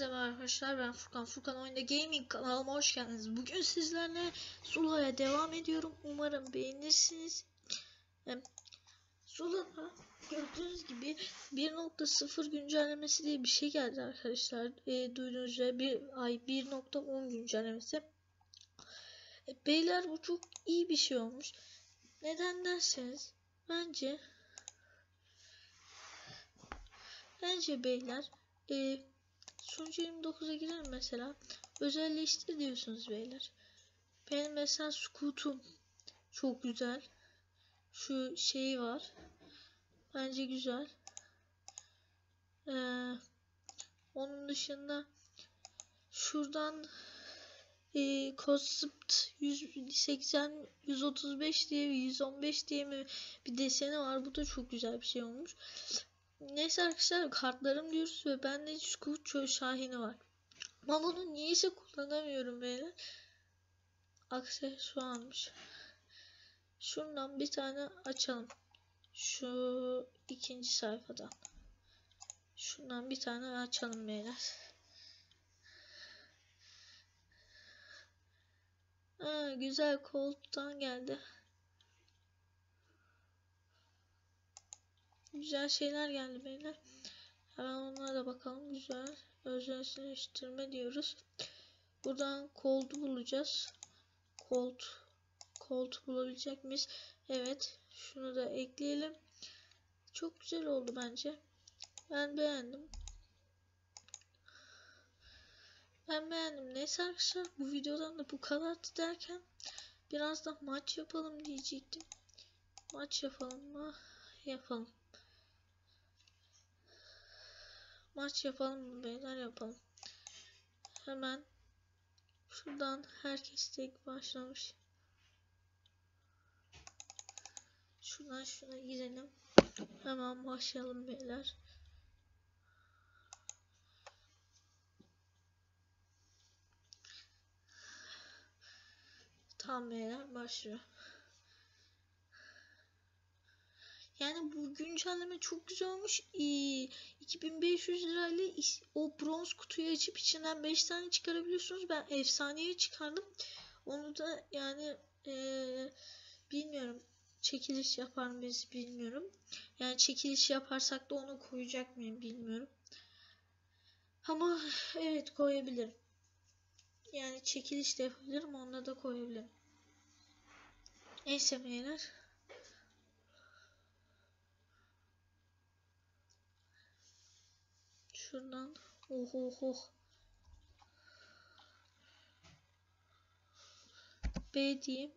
arkadaşlar ben Furkan Furkan Oyunda Gaming kanalıma hoş geldiniz. Bugün sizlerle Zula'ya devam ediyorum. Umarım beğenirsiniz. Zula'da gördüğünüz gibi 1.0 güncellemesi diye bir şey geldi arkadaşlar. E, duyduğunuz üzere bir ay 1.10 güncellemesi. E, beyler bu çok iyi bir şey olmuş. Neden derseniz bence bence beyler e, Sunucu 29'a girelim mesela. Özelleştir diyorsunuz beyler. Benim mesela Scoot'um çok güzel. Şu şey var. Bence güzel. Ee, onun dışında şuradan e, Concept 180 135 diye 115 diye mi bir deseni var. Bu da çok güzel bir şey olmuş. Neyse arkadaşlar kartlarım diyoruz ve bende Scoot Çöl Şahini var. Ama bunu niyeyse kullanamıyorum böyle. Aksesuarmış. Şundan bir tane açalım. Şu ikinci sayfadan. Şundan bir tane açalım beyler. Ha, güzel koltuktan geldi. Güzel şeyler geldi beyler. Hemen onlara da bakalım. Güzel. Özelleştirme diyoruz. Buradan koltu bulacağız. Kolt. Kolt bulabilecek miyiz? Evet. Şunu da ekleyelim. Çok güzel oldu bence. Ben beğendim. Ben beğendim. Neyse arkadaşlar bu videodan da bu kadardı derken biraz da maç yapalım diyecektim. Maç yapalım mı? Yapalım. Maç yapalım mı beyler yapalım. Hemen şuradan herkes tek başlamış. Şuradan şuna girelim. Hemen başlayalım beyler. Tamam beyler başlıyor. Yani bu güncelleme çok güzel olmuş. Ee, 2500 lirayla o bronz kutuyu açıp içinden 5 tane çıkarabiliyorsunuz. Ben efsaneyi çıkardım. Onu da yani ee, bilmiyorum. Çekiliş yapar mıyız bilmiyorum. Yani çekiliş yaparsak da onu koyacak mıyım bilmiyorum. Ama evet koyabilirim. Yani çekiliş de yapabilirim. Onunla da koyabilirim. Neyse beyler. Şuradan. Oh oh oh. B diyeyim.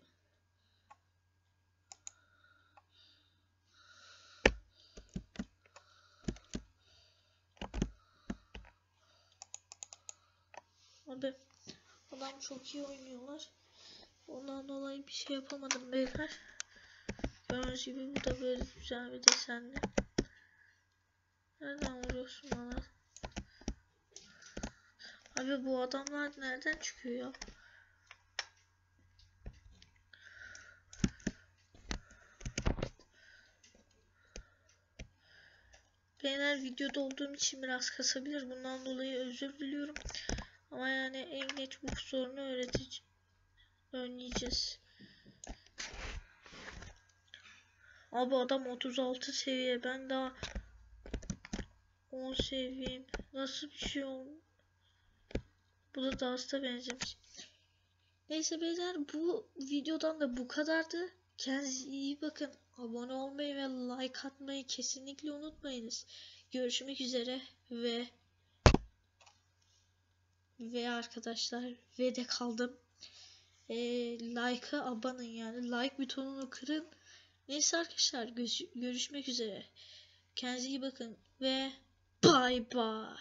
Abi adam çok iyi oynuyorlar. Ondan dolayı bir şey yapamadım beyler. Gördüğünüz gibi bu da böyle güzel bir desenli. Nereden vuruyorsun bana? Abi bu adamlar nereden çıkıyor ya? Beyler videoda olduğum için biraz kasabilir. Bundan dolayı özür diliyorum. Ama yani en geç bu sorunu öğretici önleyeceğiz. Abi adam 36 seviye. Ben daha 10 seviyeyim. Nasıl bir şey oldu? Bu da Dust'a benzemiş. Neyse beyler bu videodan da bu kadardı. Kendinize iyi bakın. Abone olmayı ve like atmayı kesinlikle unutmayınız. Görüşmek üzere ve ve arkadaşlar ve de kaldım. E, like'a abanın yani. Like butonunu kırın. Neyse arkadaşlar görüşmek üzere. Kendinize iyi bakın ve bye bye.